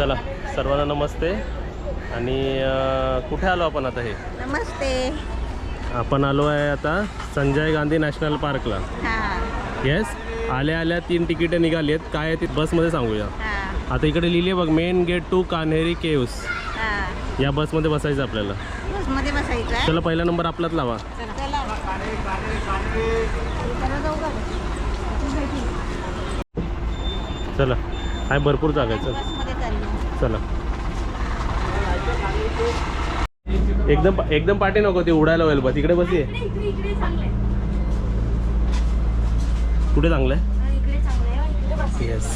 चला सर्वांना नमस्ते. आणि कुठे आलो आपण आता हे? नमस्ते. आपण आलो आहे आता संजय गांधी नॅशनल पार्कला. हा. येस आल्या आल्या तीन तिकीटे निघाली आहेत. काय आहे ती बसमध्ये सांगूया. हा. आता इकडे लिहिली आहे बघ main gate to Kanheri caves. हा. या बसमध्ये बसायचं आपल्याला. बसमध्ये बसायचं आहे. चला पहिला नंबर आपलाच लावा. चला चला. जाऊ का? चला. आहे भरपूर जागा आहे चल. एकदम एकदम पाठी नको ती उडायला होईल बस इकडे बस ये कुठे चांगलं आहे? येस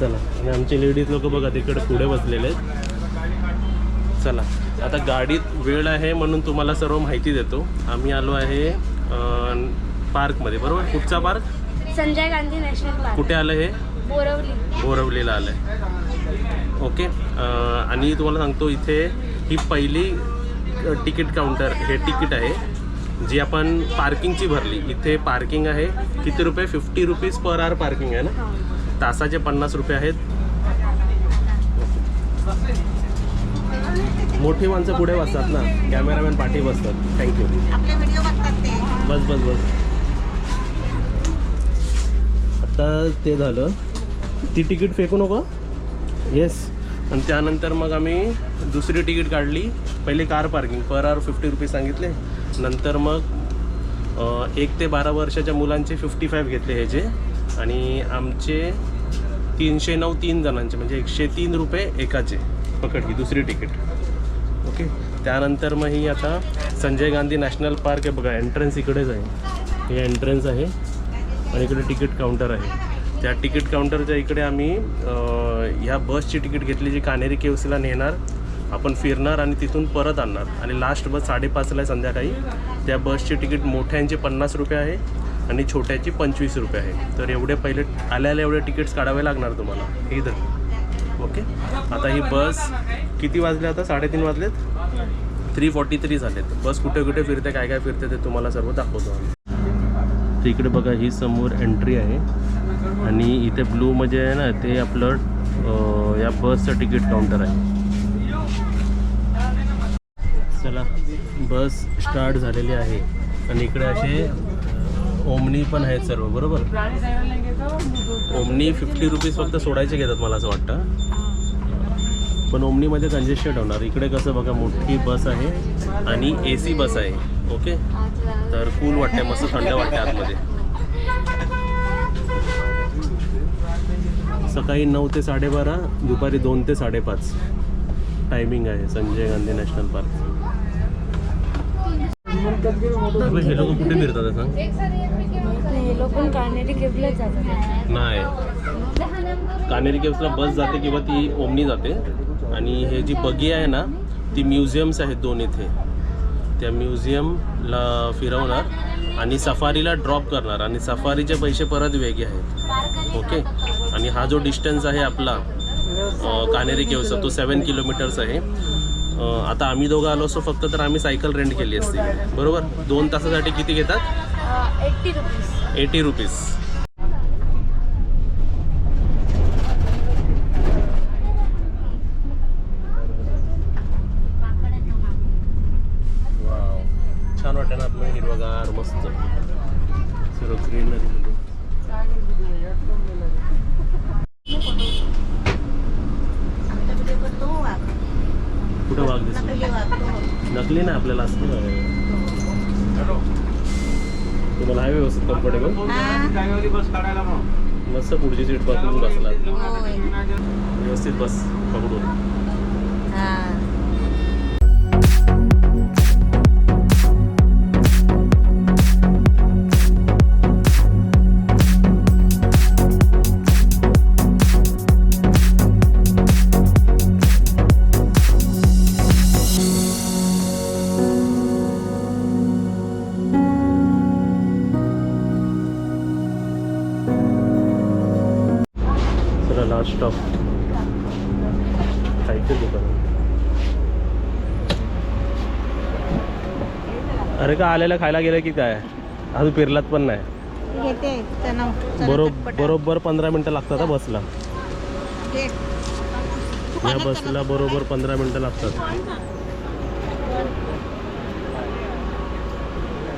चला. आणि आमचे लेडीज लोक बघा तिकडे पुढे बसलेले आहेत. चला. आता गाडीत वेळ आहे म्हणून तुम्हाला सर्व माहिती देतो. आम्ही आलो आहे पार्कमध्ये बरोबर? कुठचा park? Sanjay Gandhi national park. कुठे आलं हे? बोरवली. बोरवलीला आलं आहे ओके आणि तुम्हाला सांगतो इथे ही पहिली तिकीट काउंटर हे तिकीट आहे जी आपण पार्किंगची भरली. इथे पार्किंग आहे किती रुपये? Fifty rupees per hour parking आहे ना? तासाचे पन्नास रुपये आहेत. मोठी माणसं पुढे बसतात ना? कॅमेरामॅन पाठी बसतात. थँक्यू बस बस बस. आता ते झालं. ती तिकीट फेकू नको. येस आणि त्यानंतर मग आम्ही दुसरी तिकीट काढली. पहिली car parking per hour fifty rupees सांगितले. नंतर मग एक ते बारा वर्षाच्या मुलांचे फिफ्टी फाईव्ह घेतले ह्याचे. आणि आमचे तीनशे नऊ तीन जणांचे म्हणजे एकशे तीन रुपये एकाचे पकडली दुसरी तिकीट. ओके त्यानंतर मग ही आता संजय गांधी नॅशनल पार्क आहे बघा एंट्रन्स इकडेच आहे हे एंट्रन्स आहे. आणि इकडे तिकीट काउंटर आहे. त्या तिकीट काउंटरच्या इकडे आम्ही ह्या बसची तिकीट घेतली जी कानेरी केवसीला नेणार आपण फिरणार आणि तिथून परत आणणार. आणि लास्ट बस साडेपाचला आहे संध्याकाळी त्या बसची तिकीट मोठ्यांची पन्नास रुपये आहे आणि छोट्याची पंचवीस रुपये आहे. तर एवढे पहिले आल्याला एवढे तिकीट्स काढावे लागणार तुम्हाला. हे इथं. ओके आता ही बस किती वाजले आता? साडेतीन वाजलेत? थ्री फॉर्टी थ्री झालेत. बस कुठे कुठे फिरते काय काय फिरते ते तुम्हाला सर्व दाखवतो आम्ही. तिकडे इकडे बघा ही समोर एंट्री आहे. आणि इथे ब्लूमध्ये म्हणजे आहे ना ते आपलं या बसचं तिकीट काउंटर आहे. चला बस स्टार्ट झालेली आहे. आणि इकडे असे ओमनी पण आहेत सर्व बरोबर? ओमनी फिफ्टी रुपीज फक्त सोडायचे घेतात मला असं वाटतं. पण ओमनीमध्ये कंजेस्टेड होणार. इकडे कसं बघा मोठी बस आहे आणि ए सी बस आहे ओके? तर कूल वाटते मस्त थंड वाटते आतमध्ये. सकाळी नऊ ते साडेबारा दुपारी दोन ते साडेपाच. टायमिंग आहे संजय गांधी नॅशनल पार्क. हे लोक कुठे फिरतात सांग हे नाही. कानेरी केव्सला बस जाते किंवा ती ओमनी जाते. आणि हे जी बगी आहे ना ती म्युझियम्स आहेत दोन इथे. त्या म्युझियमला फिरवणार आणि सफारीला ड्रॉप करणार. आणि सफारीचे पैसे परत वेगळे आहेत. ओके आणि हा जो डिस्टन्स आहे आपला कानेरी केव्सचा तो सेवन किलोमीटर्स आहे. आता आम्ही दोघं आलो असतो फक्त तर आम्ही सायकल रेंट केली असती. बरोबर? दोन तासासाठी किती घेतात? एटी रुपीज छान वाटतं ना आपलं हिरवगार मस्त सर्व ग्रीनरी आमच्या व्हिडिओ करतो वाघ कुठं वाघ दिसतो नकली वाघ नकली ना आपल्याला असतं तुम्हाला आहे व्यवस्थित कम्फर्टेबल मस्त पुढची सीट पकडून बसला. व्यवस्थित बस पकडून. आलेलं खायला गेलं की काय? अजून फिरलात पण नाही. बरोबर बरोबर पंधरा मिनटं लागतात बसला. या बसला बरोबर पंधरा मिनटं लागतात.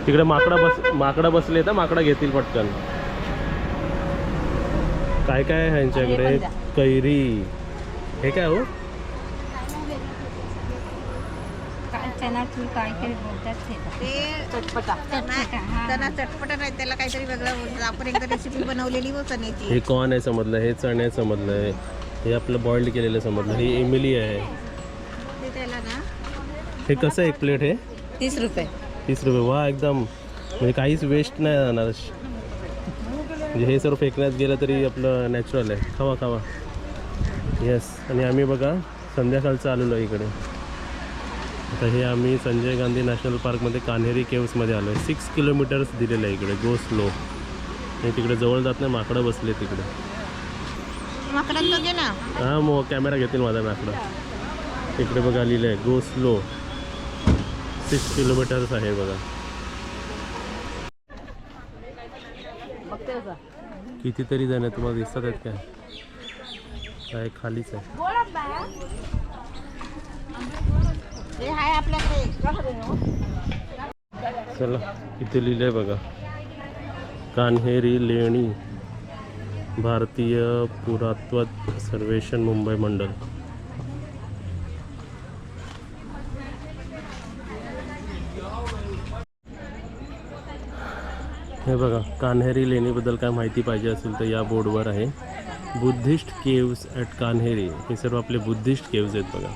तिकडे माकडा बस माकडा बसले तर माकडा घेतील पटकन. काय काय आहे ह्यांच्याकडे? कैरी. हे काय हो? काय काय बोलतात ते ते चटपटा. नाही, हा. त्यांना चटपट नाही त्याला काहीतरी वेगळं बोलतात. आपण एकदा रेसिपी बनवलेली हो चण्याची हे कॉर्न आहे समजलं? हे चणे समजलं. आहे हे आपलं बॉइल्ड केलेलं समजलं. हे इमिली आहे. ते त्याला ना हे कसं आहे एक प्लेट हे? तीस रुपये. तीस रुपये. वा एकदम. म्हणजे काहीच वेस्ट नाही जाणार. म्हणजे हे सर्व फेकण्यात गेलं तरी आपलं नॅचरल आहे. खावा खावा. येस आणि आम्ही बघा संध्याकाळचं आलेलो आहे इकडे. आता हे आम्ही संजय गांधी नॅशनल पार्कमध्ये कान्हेरी केव्समध्ये आलो आहे. सिक्स किलोमीटर्स दिलेलं आहे इकडे गो स्लो आणि तिकडे जवळ जात नाही माकडं बसले तिकडे. माकडांना घे ना हां मग कॅमेरा घेतील माझा माकडं. इकडे बघा लिहिलं आहे गो स्लो सिक्स किलोमीटर्स आहे बघा. कितीतरी जण आहे तुम्हाला दिसतात आहेत काय? काय खालीच आहे. हे चला इथे लिहिलं आहे बघा. कान्हेरी लेणी भारतीय पुरातत्व सर्वेक्षण मुंबई मंडळ हे बघा कान्हेरी लेणीबद्दल काय माहिती पाहिजे असेल तर या बोर्डवर आहे. Buddhist caves at Kanheri. हे सर्व आपले बुद्धिस्ट केव्स आहेत बघा.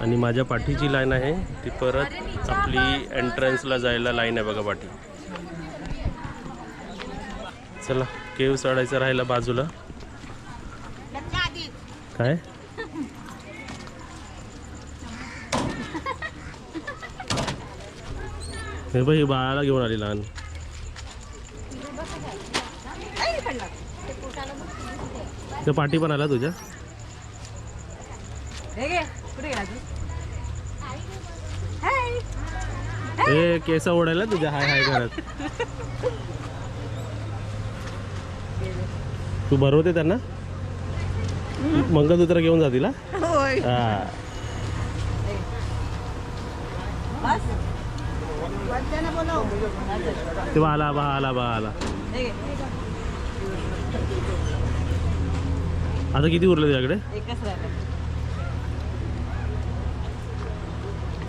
आणि माझ्या पाठीची लाईन आहे ती परत आपली एंट्रन्सला जायला लाईन आहे बघा पाठी. चला केव चढायचं राहिला बाजूला. काय? हे बघ बाळाला घेऊन आली लहान. त्या पाठी पण आला तुझ्या? हे केस ओढायला तुझ्या हाय हाय करत तू भरवते त्यांना? मंगळसूत्र घेऊन जातील हा? तेव्हा आला बा आला बा आला. आता किती उरलं तुझ्याकडे एकच राहिलं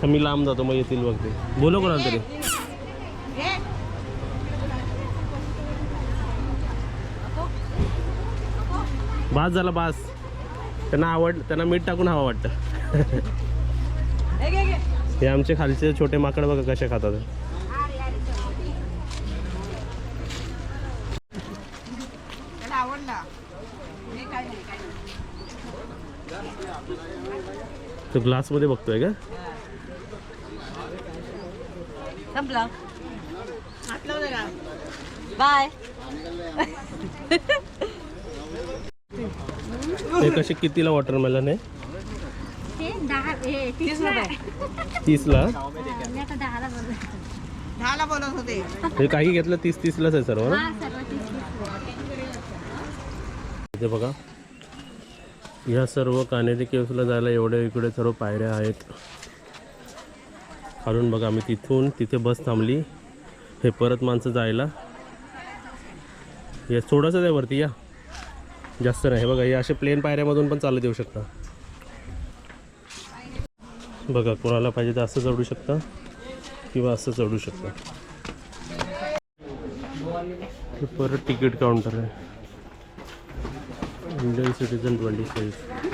तर मी लांब जातो मग येतील बघ ते. बोलो कोणाला तरी. बास झाला बास. त्यांना आवड त्यांना मीठ टाकून हवा वाटतं. हे आमचे खालचे छोटे माकड बघा कसे खातात. तो ग्लासमध्ये बघतोय का? संपलं बाय. हे कसे कितीला वॉटरमेलन आहे? हे तीसला मी आता दहाला बघतो दहाला बोलत होते. हे काही घेतलं तीस तीसलाच आहे सर्व ना? हा इथे बघा. या सर्व कानेरी केव्सला जायला एवढे इकडे सर्व पायऱ्या आहेत. खालून बघा आम्ही तिथून तिथे बस थांबली. हे परत माणसं जायला. हे थोडंसंच आहे वरती या. जास्त नाही. बघा हे असे प्लेन पायऱ्यामधून पण चालत येऊ शकता. बघा कोणाला पाहिजे तर असं चढू शकता किंवा असं चढू शकता. परत तिकीट काउंटर आहे. इंडियन सिटीजन ट्वेंटी फाईव्ह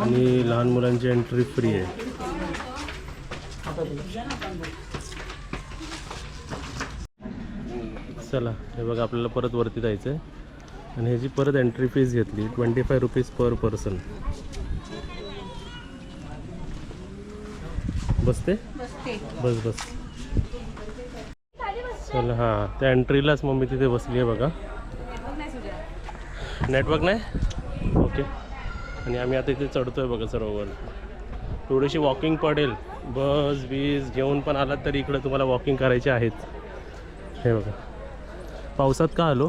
आणि लहान मुलांची एंट्री फ्री आहे. चला हे बघा आपल्याला परत वरती जायचं आहे आणि ह्याची परत एंट्री फीज घेतली twenty five rupees per person बसते. बस बस. चला हां त्या एंट्रीलाच मग मी तिथे बसली आहे बघा. नेटवर्क नाही? आणि आम्ही आता इथे चढतो आहे बघा सरोवर थोडीशी वॉकिंग पडेल. बस बीस घेऊन पण आलात तरी इकडे तुम्हाला वॉकिंग करायची आहेत. हे बघा. पावसात का आलो?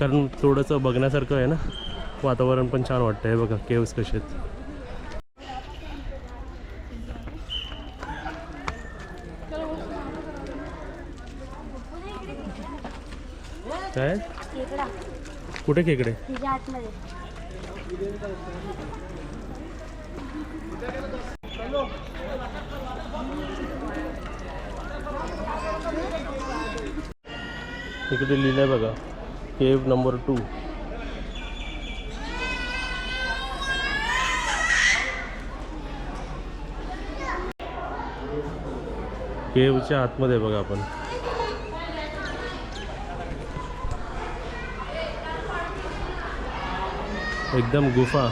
कारण थोडंसं बघण्यासारखं आहे ना? वातावरण पण छान वाटतं आहे बघा केव्स कसे आहेत? काय? कुठे खेकडे? इकडे लिहिलं आहे बघा केव नंबर टू केवच्या आतमध्ये बघा आपण. एकदम गुफा.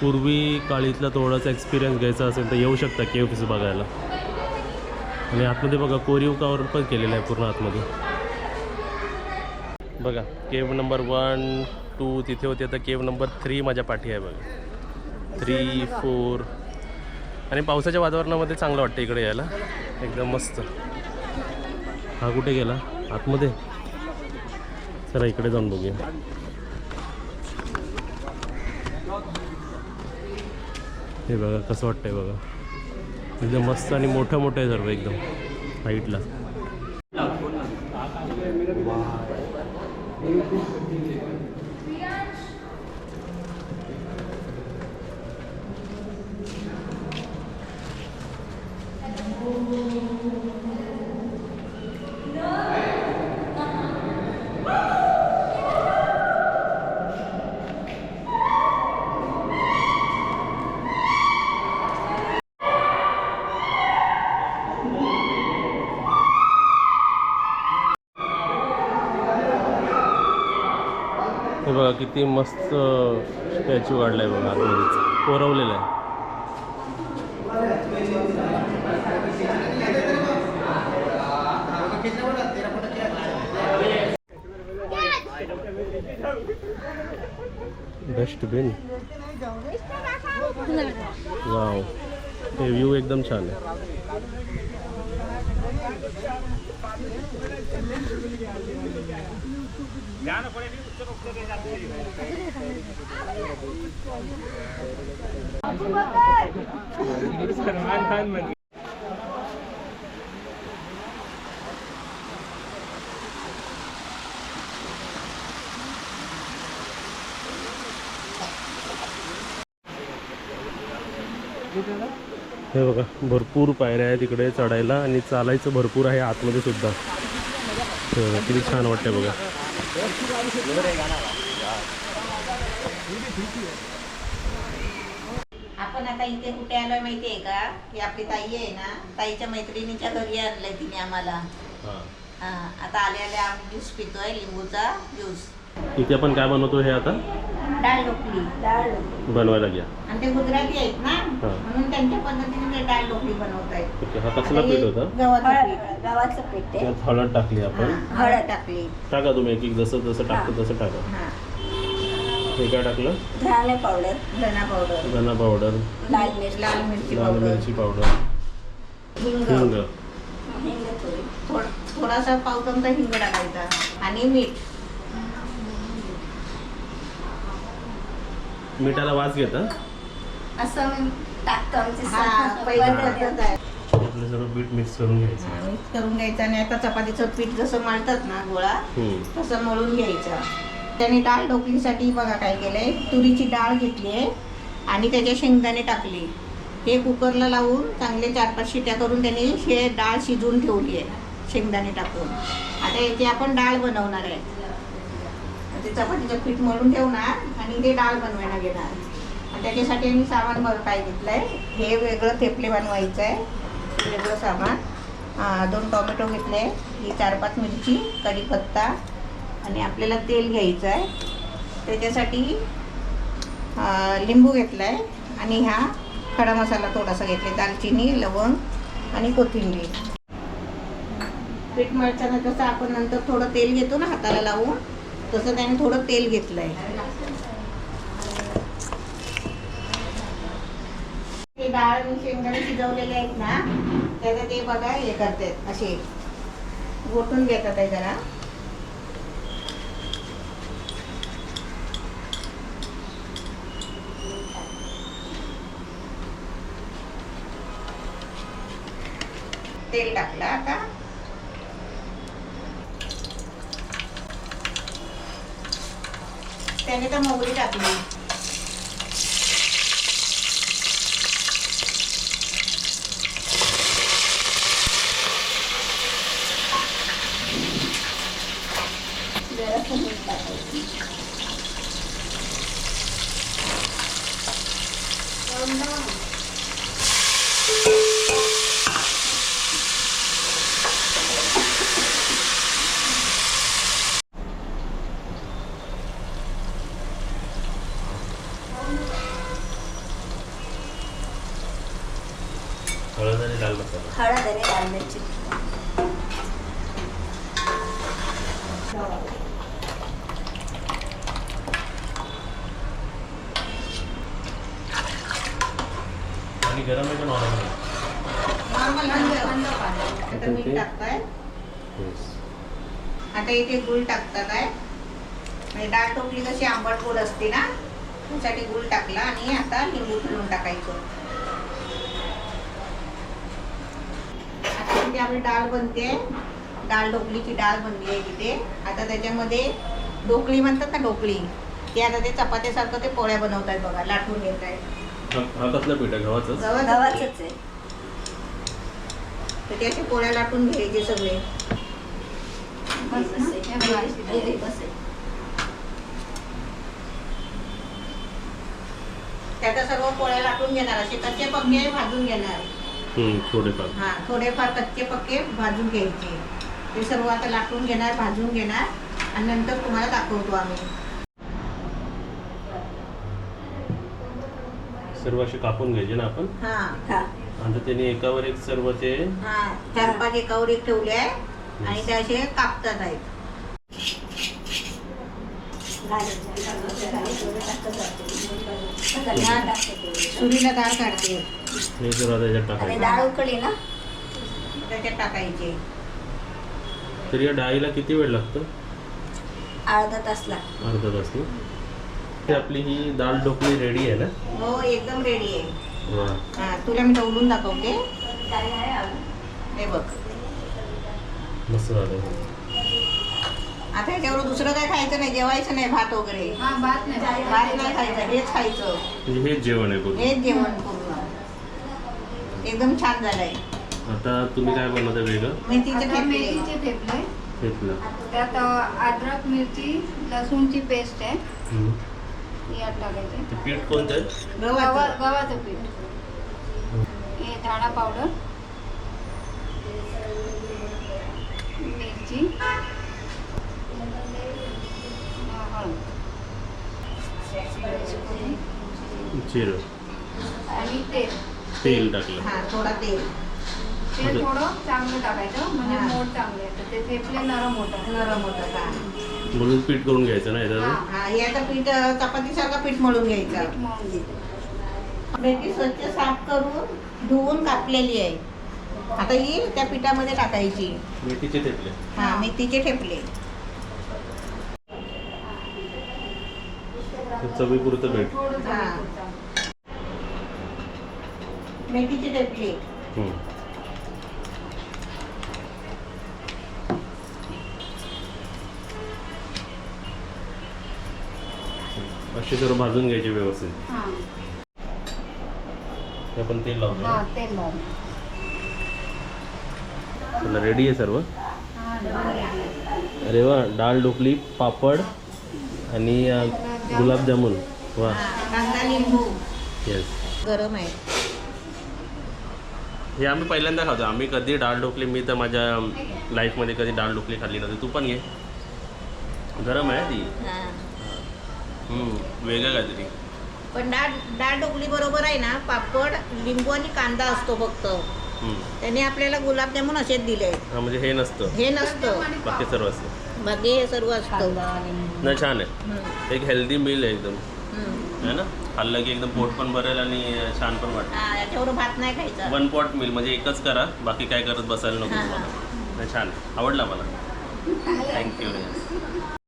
पूर्वी काळीतला थोडासा एक्सपिरियन्स घ्यायचा असेल तर येऊ शकता केव्स बघायला. आणि आतमध्ये बघा कोरीव कावर पण केलेलं आहे पूर्ण आतमध्ये. बघा केव नंबर वन टू तिथे होते. आता केव नंबर थ्री माझ्या पाठी आहे बघा. थ्री फोर आणि पावसाच्या वातावरणामध्ये चांगलं वाटतं इकडे यायला. एकदम मस्त. हा कुठे गेला? आतमध्ये? चला इकडे जाऊन बघूया. हे बघा कसं वाटतंय बघा. एकदम मस्त आणि मोठं मोठं आहे सर्व एकदम हाईटला हे बघा किती मस्त स्टॅच्यू काढलाय बघा आतमध्ये. कोरवलेला आहे. डस्टबिन वाव हे व्ह्यू एकदम छान आहे. हे बघा भरपूर पायऱ्या आहेत तिकडे चढायला आणि चालायचं भरपूर आहे आतमध्ये सुद्धा. किती छान वाटतंय बघा. आपण आता इथे कुठे आलोय माहितीये का? ही आपली ताई आहे ना ताईच्या मैत्रिणीच्या घरी आणलंय तिने आम्हाला. हा, आता आले आले आम्ही ज्यूस पितोय लिंबूचा ज्यूस इथे आपण काय बनवतो हे आता? डाळ ढोकली डाळ बनवायला घ्या. आणि ते गुजराती आहेत ना? हा. म्हणून त्यांच्या पद्धतीने ते डाळ ढोकली बनवतायत ओके हा कसला पीठ होता? गव्हाचं पीठ. गावाचं पेट आहे त्यात हळद टाकली आपण. हा, हळद टाकली. टाका तुम्ही एक एक जसं जसं टाकतो तसं टाका. हा. हे काय टाकलं? धणे पावडर धना पावडर धना पावडर लाल मिरची लाल मिरची लाल पावडर मिरची पावडर हिंग. हिंग. हिंग थोडी. थोड- थोडासा पाव चमचा हिंग टाकायचा. आणि मीठ. मिठाला वास घेता? असं टाकतो आमची पहिली पद्धत आहे आपलं सर्व बीट मिक्स करून घ्यायचं. हा, मिक्स करून घ्यायचं आणि आता चपातीचं पीठ जसं मळतात ना गोळा हम्म. तसं मळून घ्यायचं. त्याने डाळ ढोकलीसाठी बघा काय केलंय. तुरीची डाळ घेतली आहे आणि त्याच्या शेंगदाणे टाकले. हे कुकरला लावून चांगले चार पाच शिट्या करून त्याने हे डाळ शिजवून ठेवली आहे शेंगदाणे टाकून. आता याची आपण डाळ बनवणार आहे. ते चपातीचं पीठ मळून ठेवणार आणि ते डाळ बनवायला घेणार. आणि त्याच्यासाठी आम्ही सामान बघ काय घेतलं आहे हे वेगळं थेपले बनवायचं आहे वेगळं सामान. दोन टोमॅटो घेतले. ही चार पाच मिरची कढीपत्ता आणि आपल्याला तेल घ्यायचं आहे त्याच्यासाठी लिंबू घेतला आहे आणि ह्या खडा मसाला थोडासा घेतला दालचिनी लवंग आणि कोथिंबीर. पीठ मळताना जसं आपण नंतर थोडं तेल घेतो ना हाताला लावून तसं त्याने थोडं तेल घेतलं आहे डाळ शेंगदाणे शिजवलेले आहेत ना त्याचं ते बघा हे करतात असे गोठून घेतात जरा. तेल टाकलं आता. त्याने तर मोगरी टाकली जरासं मीठ टाकायचं. हळद आणि लाल मसाला हळद आणि लाल मिरची आणि गरम आहे का नॉर्मल आहे नॉर्मल थंड पाणी. आता मीठ टाकताय Yes. आता इथे गुळ टाकतात आहे. म्हणजे डाळ टोपली कशी आंबट गोड असते ना त्यासाठी गुळ टाकला आणि आता लिंबू पिळून टाकायचं. आता इथे आपली डाळ बनते. डाळ ढोकलीची डाळ बनली आहे तिथे आता त्याच्यामध्ये ढोकळी म्हणतात ना ढोकळी ते आता ते चपात्यासारखं ते पोळ्या बनवतात बघा लाटून घेत आहे गव्हाचं गव्हाचंच आहे. तर ते असे पोळ्या लाटून घ्यायचे सगळे. त्याचा सर्व पोळ्या लाटून घेणार असे कच्चे पक्के भाजून घेणार. हम्म, थोडेफार. हा थोडेफार कच्चे पक्के भाजून घ्यायचे. ते सर्व आता लाटून घेणार भाजून घेणार आणि नंतर तुम्हाला दाखवतो आम्ही. सर्व असे कापून घ्यायचे ना आपण? हा. हा. आणि त्याने एकावर एक सर्व ते हा चार पाच एकावर एक ठेवले आहे. आणि ते असे कापतात आहेत. सुरीला डाळ काढते. आणि डाळ उकळी ना? त्याच्यात टाकायचे. तर या डाळीला किती वेळ लागतो? अर्धा तास लागतो अर्धा तास ही आपली ही दाल ढोकळी रेडी आहे ना? हो एकदम रेडी आहे. हा तुला मी ढवलून दाखवते. हे बघ. मस्त झालं आता ह्याच्यावर दुसरं काय खायचं नाही जेवायचं नाही भात वगैरे. भात नाही. खायचं हेच खायचं. म्हणजे हेच जेवण आहे बघ हेच जेवण पूर्ण. एकदम छान झालंय. आता तुम्ही काय बनवता वेगळं? मेथीचे आता ठेपले. मेथीचे ठेपले. घेतलं त्यात अ, अद्रक मिरची लसूणची पेस्ट आहे. ही यात टाकायची. ते पीठ कोणतं? आहे गव्हा गव्हाचं गव्हाचं पीठ. हे धाणा पावडर मिरची हळद जिरं आणि तेल. तेल टाकलं. हा थोडा तेल. ते थोडं चांगलं टाकायचं म्हणजे हा. मोड चांगले येतं ते थेपले नरम होतात. नरम होतं का म्हणून पीठ करून घ्यायचं ना हा. याचं हा याचं पीठ चपातीसारखं पीठ मळून घ्यायचं. पीठ मळून घ्यायचं. मेथी स्वच्छ साफ करून धुवून कापलेली आहे. आता ही त्या पिठामध्ये टाकायची. मेथीचे थेपले. हा मेथीचे ठेपले ते चवीपुरतं मीठ थोडं हा. मेथीचे हम्म. असे सर्व भाजून घ्यायचे व्यवस्थित. हा. ते आपण तेल लावतो हा तेल लावून. चला रेडी आहे सर्व? हा. अरे वा डाळ ढोकली पापड आणि अ, गुलाबजामुन. वा. कांदा लिंबू. येस गरम आहे. हे आम्ही पहिल्यांदा खातो. आम्ही कधी डाळ ढोकली मी तर माझ्या लाईफमध्ये कधी डाळ ढोकली खाल्ली नव्हती. तू पण घे. गरम आहे ती. वेगळं काहीतरी. पण डाळ डाळ ढोकली बरोबर आहे ना पापड लिंबू आणि कांदा असतो फक्त. त्याने आपल्याला गुलाबजामुन असेच दिले. हा म्हणजे हे नसतं. हे नसतं. बाकी सर्व असतं. बाकी हे सर्व असतं. नाही छान आहे. एक हेल्दी मील आहे एकदम. है ना? खाल्लं की एकदम पोट पण भरेल आणि छान पण वाटेल. याच्यावर भात नाही खायचा. वन पॉट मिल म्हणजे एकच करा बाकी काय करत बसायला नको तुम्हाला. नाही, छान. आवडला मला. थँक्यू